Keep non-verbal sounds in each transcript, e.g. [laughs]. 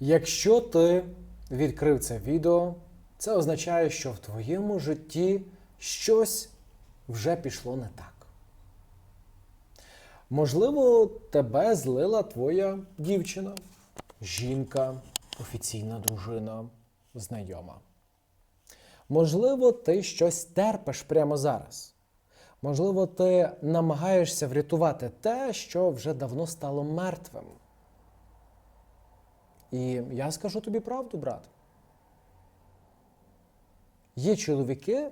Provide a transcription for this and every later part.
Якщо ти відкрив це відео, це означає, що в твоєму житті щось вже пішло не так. Можливо, тебе злила твоя дівчина, жінка, офіційна дружина, знайома. Можливо, ти щось терпиш прямо зараз. Можливо, ти намагаєшся врятувати те, що вже давно стало мертвим. І я скажу тобі правду, брат. Є чоловіки,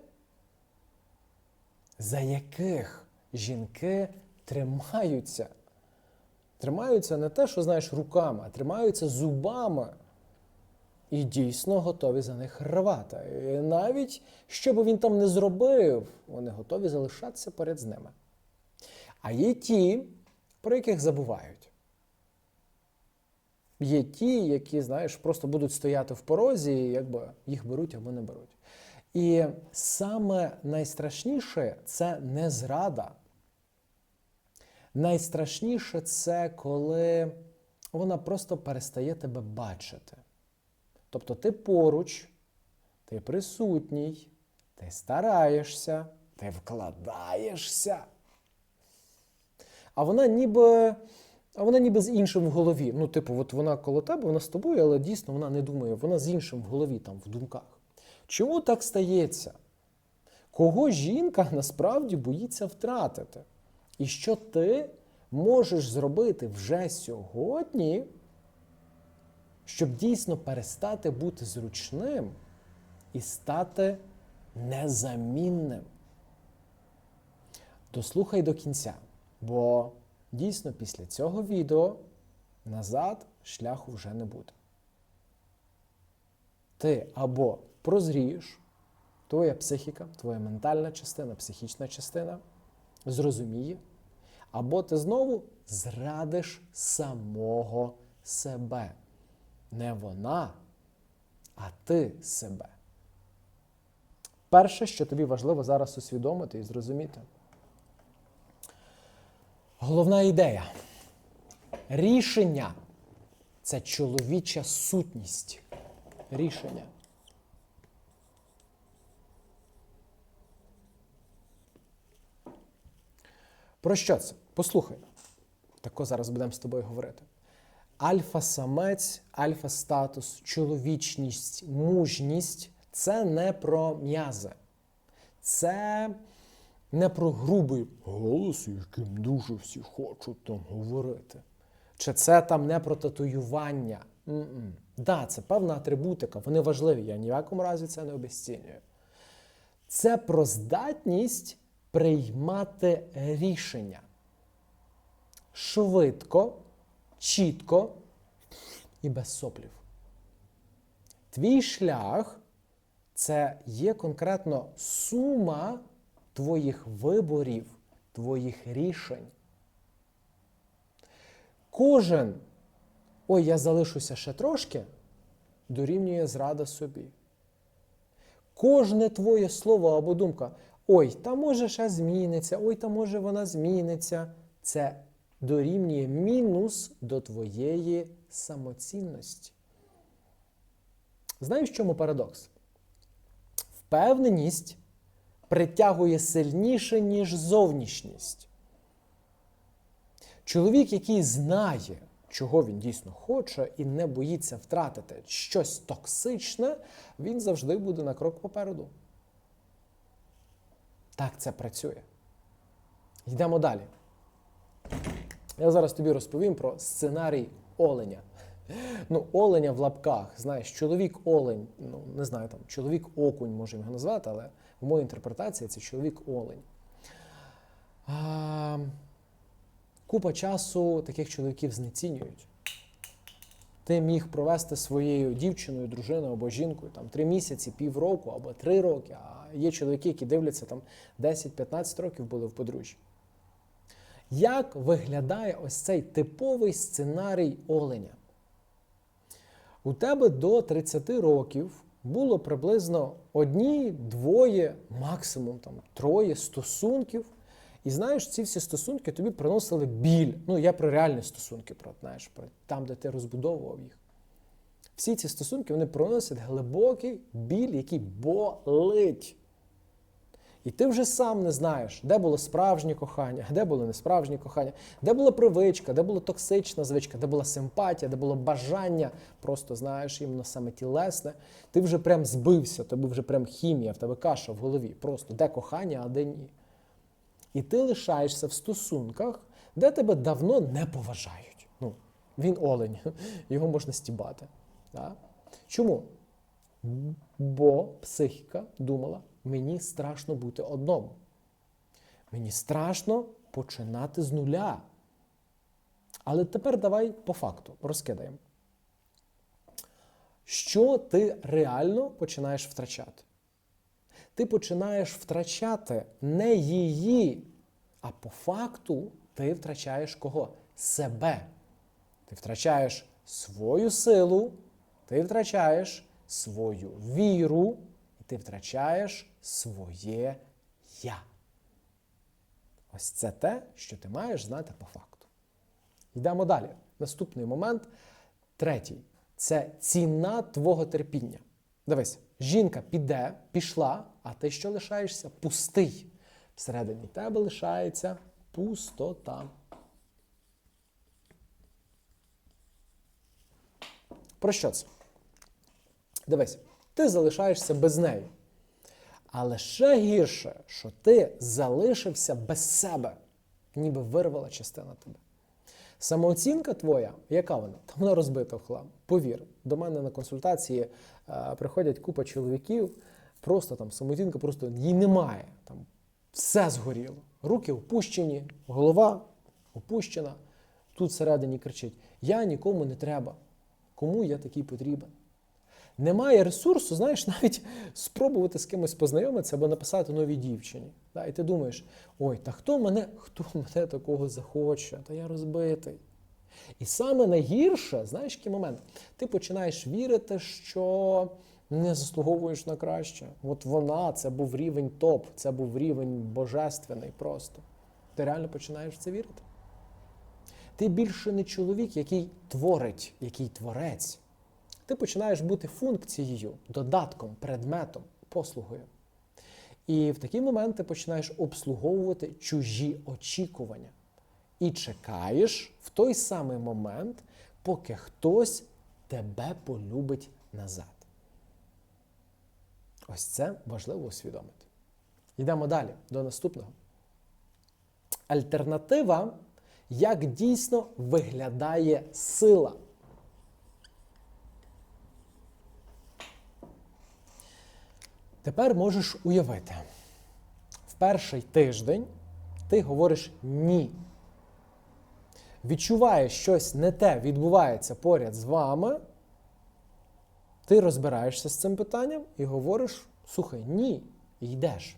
за яких жінки тримаються. Тримаються не те, що знаєш, руками, а тримаються зубами. І дійсно готові за них рвати. І навіть що би він там не зробив, вони готові залишатися поряд з ними. А є ті, про яких забувають. Є ті, які, знаєш, просто будуть стояти в порозі, і якби їх беруть або не беруть. І саме найстрашніше це не зрада. Найстрашніше це коли вона просто перестає тебе бачити. Тобто ти поруч, ти присутній, ти стараєшся, ти вкладаєшся. А вона ніби, а вона ніби з іншим в голові. Ну, типу, от вона коло тебе, вона з тобою, але дійсно вона не думає, вона з іншим в голові, там, в думках. Чому так стається? Кого жінка насправді боїться втратити? І що ти можеш зробити вже сьогодні, щоб дійсно перестати бути зручним і стати незамінним? Дослухай до кінця, бо дійсно після цього відео назад шляху вже не буде. Ти або прозрієш, твоя психіка, твоя ментальна частина, психічна частина зрозуміє, або ти знову зрадиш самого себе. Не вона, а ти себе. Перше, що тобі важливо зараз усвідомити і зрозуміти. Головна ідея. Рішення це чоловіча сутність. Рішення. Про що це? Послухай. Тако зараз будемо з тобою говорити. Альфа-самець, альфа-статус, чоловічність, мужність це не про м'язи. Це не про грубий голос, яким дуже всі хочуть там говорити. Чи це там не про татуювання? М-м. Да, це певна атрибутика, вони важливі. Я ні в якому разі це не обесцінюю. Це про здатність приймати рішення швидко, чітко і без соплів. Твій шлях це є конкретно сума твоїх виборів, твоїх рішень. Кожен, ой, я залишуся ще трошки, дорівнює зрада собі. Кожне твоє слово або думка, ой, та може ще зміниться, ой, та може вона зміниться. Це дорівнює мінус до твоєї самоцінності. Знаєш, в чому парадокс? Впевненість притягує сильніше, ніж зовнішність. Чоловік, який знає, чого він дійсно хоче, і не боїться втратити щось токсичне, він завжди буде на крок попереду. Так це працює. Йдемо далі. Я зараз тобі розповім про сценарій оленя. Ну, оленя в лапках. Знаєш, чоловік олень, ну не знаю, там чоловік окунь можемо його назвати, але в моїй інтерпретації це чоловік олень. Купа часу таких чоловіків знецінюють. Ти міг провести своєю дівчиною, дружиною або жінкою там три місяці, півроку або три роки. А є чоловіки, які дивляться там 10-15 років були в подружжі. Як виглядає ось цей типовий сценарій оленя? У тебе до 30 років було приблизно одні, двоє, максимум там, троє стосунків. І знаєш, ці всі стосунки тобі приносили біль. Ну, я про реальні стосунки, про знаєш, про там, де ти розбудовував їх. всі ці стосунки вони проносять глибокий біль, який болить. І ти вже сам не знаєш, де було справжнє кохання, де було несправжнє кохання, де була привичка, де була токсична звичка, де була симпатія, де було бажання, просто знаєш, іменно саме тілесне. Ти вже прям збився, тобі вже прям хімія, в тебе каша в голові. Просто де кохання, а де ні. І ти лишаєшся в стосунках, де тебе давно не поважають. Ну, він олень, [laughs] його можна стібати. Так? Чому? Бо психіка думала, мені страшно бути одному. Мені страшно починати з нуля. Але тепер давай по факту розкидаємо. Що ти реально починаєш втрачати? Ти починаєш втрачати не її, а по факту ти втрачаєш кого? Себе. Ти втрачаєш свою силу, ти втрачаєш свою віру, ти втрачаєш своє я. Ось це те, що ти маєш знати по факту. Йдемо далі. Наступний момент, третій це ціна твого терпіння. Дивись, жінка піде, пішла, а ти що лишаєшся? Пустий. Всередині тебе лишається пустота. Про що це? Дивись, ти залишаєшся без неї. Але ще гірше, що ти залишився без себе, ніби вирвала частина тебе. Самооцінка твоя, яка вона? Та вона розбита в хлам. Повір, до мене на консультації е, приходять купа чоловіків, просто там самооцінка просто її немає. Там все згоріло. Руки опущені, голова опущена. Тут всередині кричить: Я нікому не треба. Кому я такий потрібен? Немає ресурсу, знаєш, [laughs] навіть спробувати з кимось познайомитися або написати новій дівчині. Да? І ти думаєш, ой, та хто мене, хто мене такого захоче? Та я розбитий. І саме найгірше, знаєш, який момент? Ти починаєш вірити, що не заслуговуєш на краще. От вона, це був рівень топ, це був рівень божественний просто. Ти реально починаєш в це вірити? Ти більше не чоловік, який творить, який творець. Ти починаєш бути функцією, додатком, предметом, послугою. І в такий момент ти починаєш обслуговувати чужі очікування. І чекаєш в той самий момент, поки хтось тебе полюбить назад. Ось це важливо усвідомити. Йдемо далі до наступного. Альтернатива, як дійсно виглядає сила. Тепер можеш уявити, в перший тиждень ти говориш ні. Відчуваєш щось не те відбувається поряд з вами, ти розбираєшся з цим питанням і говориш: слухай, ні, йдеш.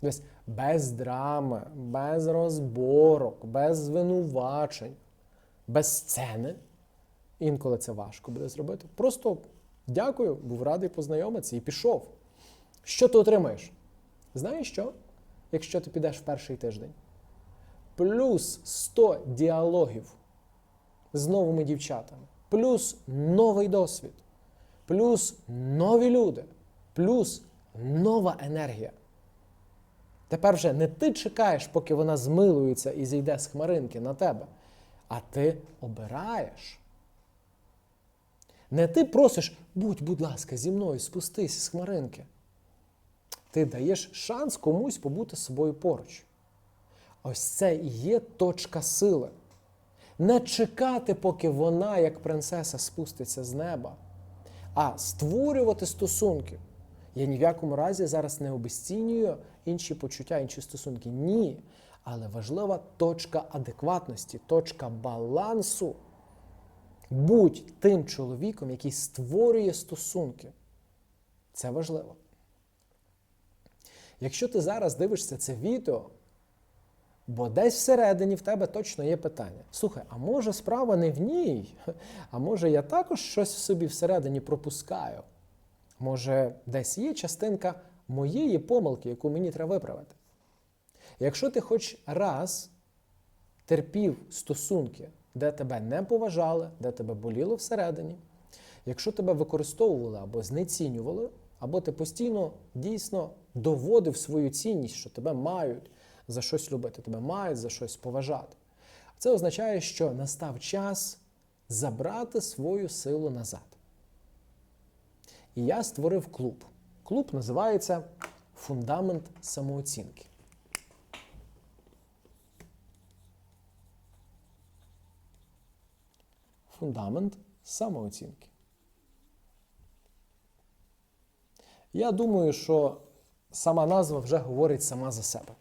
Тобто без драми, без розборок, без звинувачень, без сцени. Інколи це важко буде зробити. Просто дякую, був радий познайомитися і пішов. Що ти отримаєш? Знаєш що? Якщо ти підеш в перший тиждень. Плюс 100 діалогів з новими дівчатами, плюс новий досвід, плюс нові люди, плюс нова енергія. Тепер вже не ти чекаєш, поки вона змилується і зійде з хмаринки на тебе, а ти обираєш. Не ти просиш, будь, будь ласка, зі мною спустись з хмаринки. Ти даєш шанс комусь побути з собою поруч. Ось це і є точка сили. Не чекати, поки вона, як принцеса, спуститься з неба, а створювати стосунки. Я ні в якому разі зараз не обесцінюю інші почуття, інші стосунки. Ні. Але важлива точка адекватності, точка балансу. Будь тим чоловіком, який створює стосунки. Це важливо. Якщо ти зараз дивишся це відео, бо десь всередині в тебе точно є питання. Слухай, а може справа не в ній? А може я також щось в собі всередині пропускаю? Може, десь є частинка моєї помилки, яку мені треба виправити? Якщо ти хоч раз терпів стосунки, де тебе не поважали, де тебе боліло всередині, Якщо тебе використовували або знецінювали, або ти постійно дійсно доводив свою цінність, що тебе мають за щось любити, тебе мають за щось поважати. Це означає, що настав час забрати свою силу назад. І я створив клуб. Клуб називається Фундамент самооцінки. Фундамент самооцінки. Я думаю, що сама назва вже говорить сама за себе.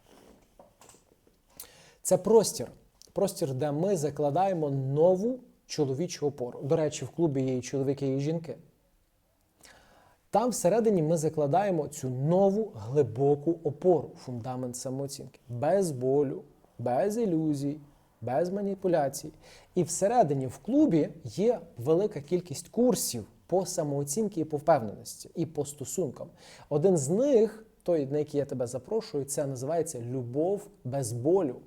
Це простір. Простір, де ми закладаємо нову чоловічу опору. До речі, в клубі є і чоловіки, і жінки. Там всередині ми закладаємо цю нову глибоку опору, фундамент самооцінки. Без болю, без ілюзій, без маніпуляцій. І всередині в клубі є велика кількість курсів по самооцінці і по впевненості, і по стосункам. Один з них, той, на який я тебе запрошую, це називається Любов без болю,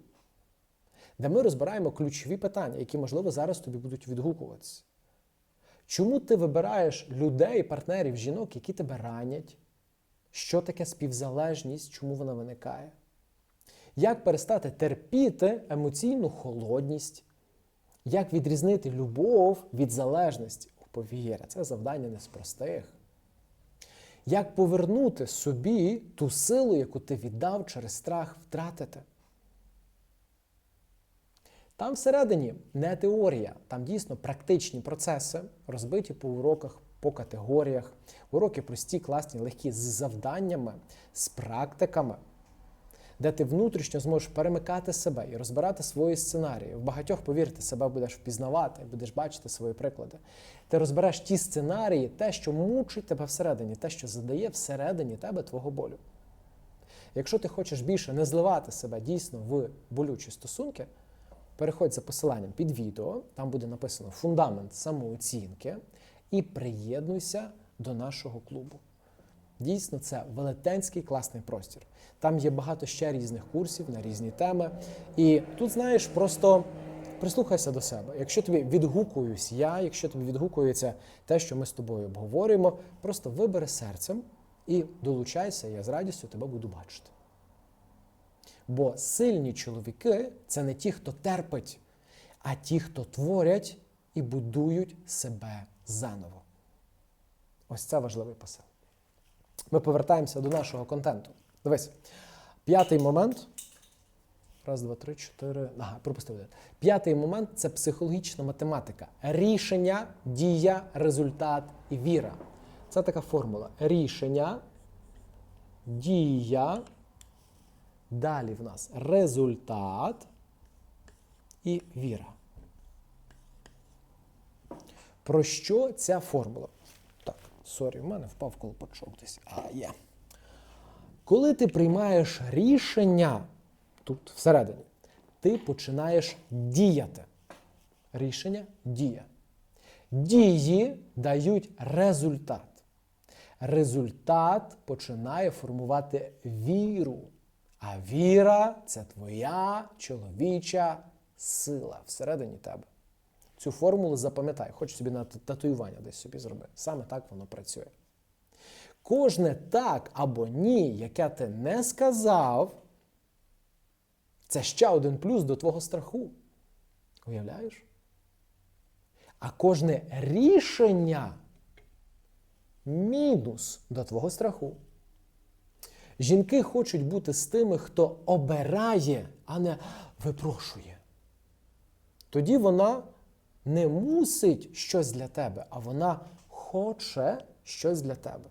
де ми розбираємо ключові питання, які, можливо, зараз тобі будуть відгукуватися. Чому ти вибираєш людей, партнерів, жінок, які тебе ранять? Що таке співзалежність, чому вона виникає? Як перестати терпіти емоційну холодність? Як відрізнити любов від залежності? Повір, це завдання не з простих. Як повернути собі ту силу, яку ти віддав через страх втратити? Там всередині не теорія, там дійсно практичні процеси, розбиті по уроках, по категоріях. Уроки прості, класні, легкі, з завданнями, з практиками, де ти внутрішньо зможеш перемикати себе і розбирати свої сценарії. В багатьох, повірте, себе будеш впізнавати, будеш бачити свої приклади. Ти розбереш ті сценарії, те, що мучить тебе всередині, те, що задає всередині тебе твого болю. Якщо ти хочеш більше не зливати себе дійсно в болючі стосунки, переходь за посиланням під відео, там буде написано фундамент самооцінки, і приєднуйся до нашого клубу. Дійсно, це велетенський класний простір. Там є багато ще різних курсів на різні теми. І тут, знаєш, просто прислухайся до себе. Якщо тобі відгукуюсь я, якщо тобі відгукується те, що ми з тобою обговорюємо, просто вибери серцем і долучайся, я з радістю тебе буду бачити. Бо сильні чоловіки це не ті, хто терпить, а ті, хто творять і будують себе заново. Ось це важливий посил. Ми повертаємося до нашого контенту. Дивись, п'ятий момент. Раз, два, три, чотири. Ага, пропустив. П'ятий момент це психологічна математика. Рішення, дія, результат і віра. Це така формула. Рішення, дія. Далі в нас результат і віра. Про що ця формула? Сорі, в мене впав колпачок десь. А, є. Коли ти приймаєш рішення тут всередині, ти починаєш діяти. Рішення дія. Дії дають результат. Результат починає формувати віру. А віра це твоя чоловіча сила всередині тебе. Цю формулу запам'ятай, хоч собі на татуювання десь собі зроби. Саме так воно працює. Кожне так або ні, яке ти не сказав, це ще один плюс до твого страху. Уявляєш? А кожне рішення мінус до твого страху. Жінки хочуть бути з тими, хто обирає, а не випрошує. Тоді вона не мусить щось для тебе, а вона хоче щось для тебе.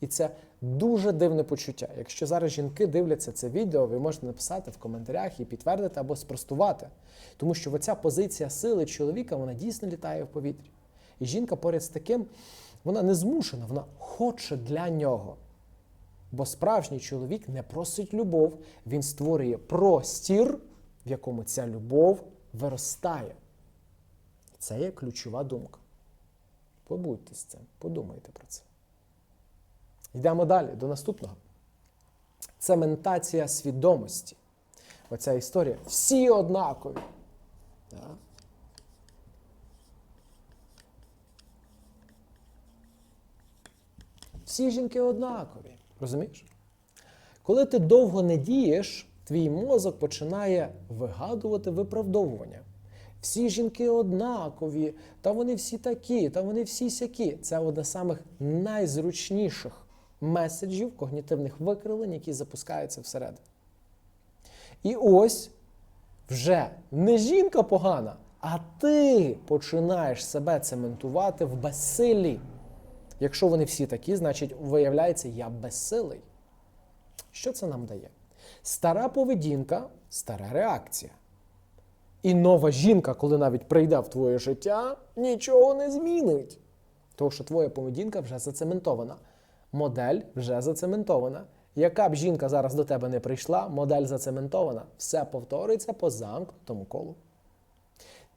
І це дуже дивне почуття. Якщо зараз жінки дивляться це відео, ви можете написати в коментарях і підтвердити або спростувати. Тому що оця позиція сили чоловіка вона дійсно літає в повітрі. І жінка поряд з таким, вона не змушена, вона хоче для нього. Бо справжній чоловік не просить любов, він створює простір, в якому ця любов виростає. Це є ключова думка. Побудьте з цим, подумайте про це. Йдемо далі до наступного. Цементація свідомості. Оця історія. Всі однакові. Всі жінки однакові. Розумієш? Коли ти довго не дієш, твій мозок починає вигадувати виправдовування. Всі жінки однакові, та вони всі такі, та вони всі сякі. Це одне з самих найзручніших меседжів когнітивних викривлень, які запускаються всередині. І ось вже не жінка погана, а ти починаєш себе цементувати в безсилі. Якщо вони всі такі, значить виявляється, я безсилий. Що це нам дає? Стара поведінка, стара реакція. І нова жінка, коли навіть прийде в твоє життя, нічого не змінить. Тому що твоя поведінка вже зацементована. Модель вже зацементована. Яка б жінка зараз до тебе не прийшла, модель зацементована. Все повторюється по замкнутому колу.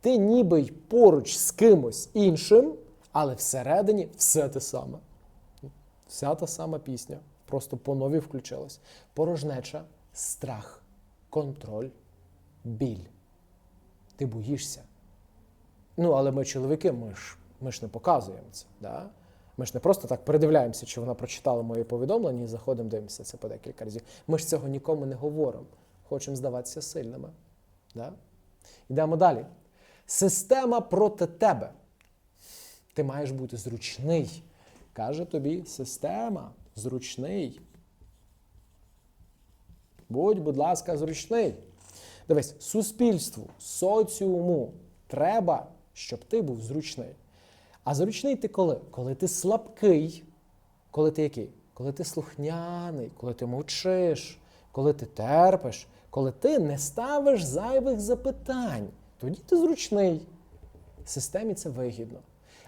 Ти ніби й поруч з кимось іншим, але всередині все те саме. Вся та сама пісня. Просто по новій включилась. Порожнеча, страх, контроль, біль. Ти боїшся. Ну, але ми, чоловіки, ми ж, ми ж не показуємо це. Да? Ми ж не просто так передивляємося, чи вона прочитала моє повідомлення і заходимо, дивимося це по декілька разів. Ми ж цього нікому не говоримо. Хочемо здаватися сильними. Да? Йдемо далі. Система проти тебе. Ти маєш бути зручний. Каже тобі система зручний. Будь, будь ласка, зручний. Дивись, суспільству, соціуму треба, щоб ти був зручний. А зручний ти коли? Коли ти слабкий, коли ти який? Коли ти слухняний, коли ти мовчиш, коли ти терпиш, коли ти не ставиш зайвих запитань. Тоді ти зручний. Системі це вигідно.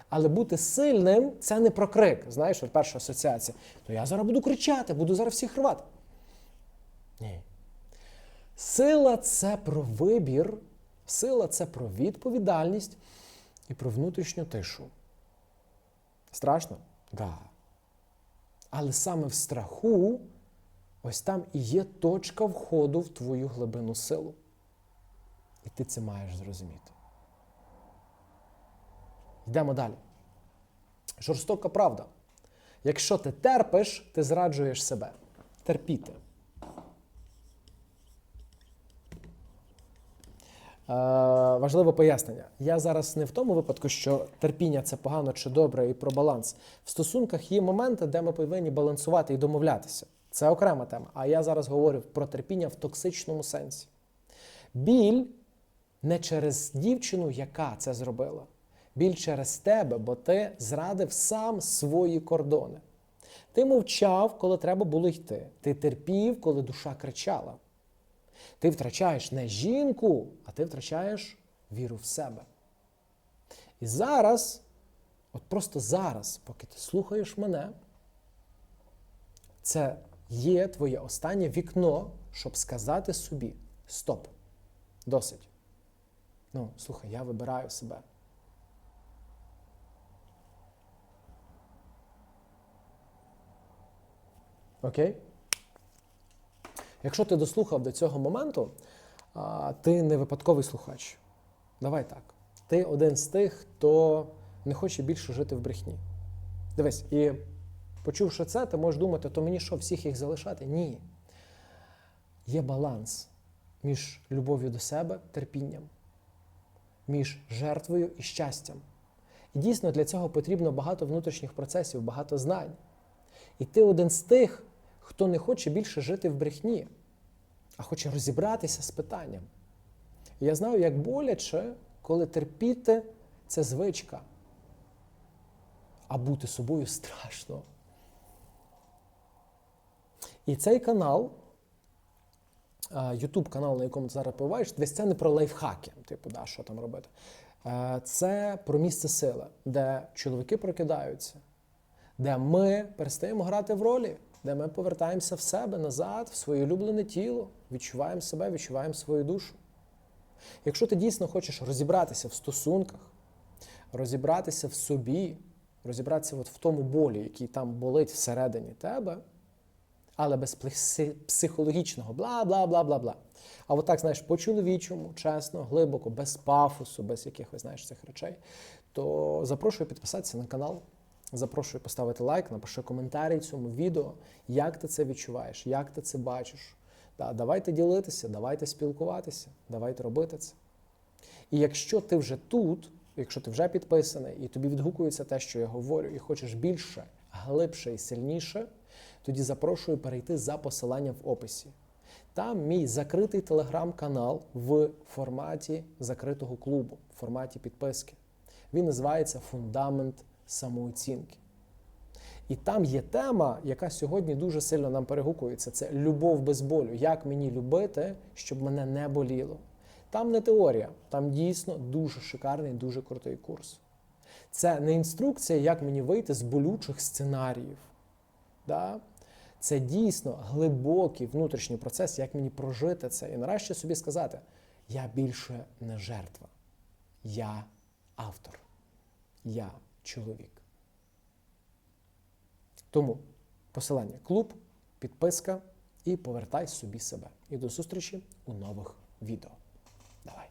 Але бути сильним це не про крик. Знаєш, от перша асоціація. То я зараз буду кричати, буду зараз всіх рвати. Ні. Сила це про вибір, сила це про відповідальність і про внутрішню тишу. Страшно? Да. Але саме в страху, ось там і є точка входу в твою глибину силу. І ти це маєш зрозуміти. Йдемо далі. Жорстока правда. Якщо ти терпиш, ти зраджуєш себе. Терпіти. Важливе пояснення. Я зараз не в тому випадку, що терпіння це погано чи добре і про баланс. В стосунках є моменти, де ми повинні балансувати і домовлятися. Це окрема тема. А я зараз говорю про терпіння в токсичному сенсі. Біль не через дівчину, яка це зробила. Біль через тебе, бо ти зрадив сам свої кордони. Ти мовчав, коли треба було йти. Ти терпів, коли душа кричала. Ти втрачаєш не жінку, а ти втрачаєш віру в себе. І зараз, от просто зараз, поки ти слухаєш мене, це є твоє останнє вікно, щоб сказати собі: стоп, досить. Ну, слухай, я вибираю себе. Окей? Якщо ти дослухав до цього моменту, ти не випадковий слухач. Давай так. Ти один з тих, хто не хоче більше жити в брехні. Дивись, і почувши це, ти можеш думати, то мені що, всіх їх залишати? Ні. Є баланс між любов'ю до себе, терпінням, між жертвою і щастям. І дійсно для цього потрібно багато внутрішніх процесів, багато знань. І ти один з тих, хто не хоче більше жити в брехні, а хоче розібратися з питанням. І я знаю, як боляче, коли терпіти це звичка, а бути собою страшно. І цей канал, Ютуб канал, на якому ти зараз побуваєш, десь це не про лайфхаки, типу, да, що там робити. Е, Це про місце сили, де чоловіки прокидаються, де ми перестаємо грати в ролі, де ми повертаємося в себе назад, в своє улюблене тіло, відчуваємо себе, відчуваємо свою душу. Якщо ти дійсно хочеш розібратися в стосунках, розібратися в собі, розібратися от в тому болі, який там болить всередині тебе, але без психологічного бла бла бла бла бла. А от так, знаєш, по-чоловічому, чесно, глибоко, без пафосу, без якихось знаєш, цих речей, то запрошую підписатися на канал. Запрошую поставити лайк, напиши коментарі цьому відео, як ти це відчуваєш, як ти це бачиш. Да, давайте ділитися, давайте спілкуватися, давайте робити це. І якщо ти вже тут, якщо ти вже підписаний, і тобі відгукується те, що я говорю, і хочеш більше, глибше і сильніше, тоді запрошую перейти за посиланням в описі. Там мій закритий телеграм-канал в форматі закритого клубу, в форматі підписки. Він називається Фундамент самооцінки. І там є тема, яка сьогодні дуже сильно нам перегукується: це любов без болю. Як мені любити, щоб мене не боліло. Там не теорія, там дійсно дуже шикарний, дуже крутий курс. Це не інструкція, як мені вийти з болючих сценаріїв. Да? Це дійсно глибокий внутрішній процес, як мені прожити це. І нарешті собі сказати: я більше не жертва, я автор, я чоловік. Тому посилання клуб, підписка і повертай собі себе. І до зустрічі у нових відео. Давай.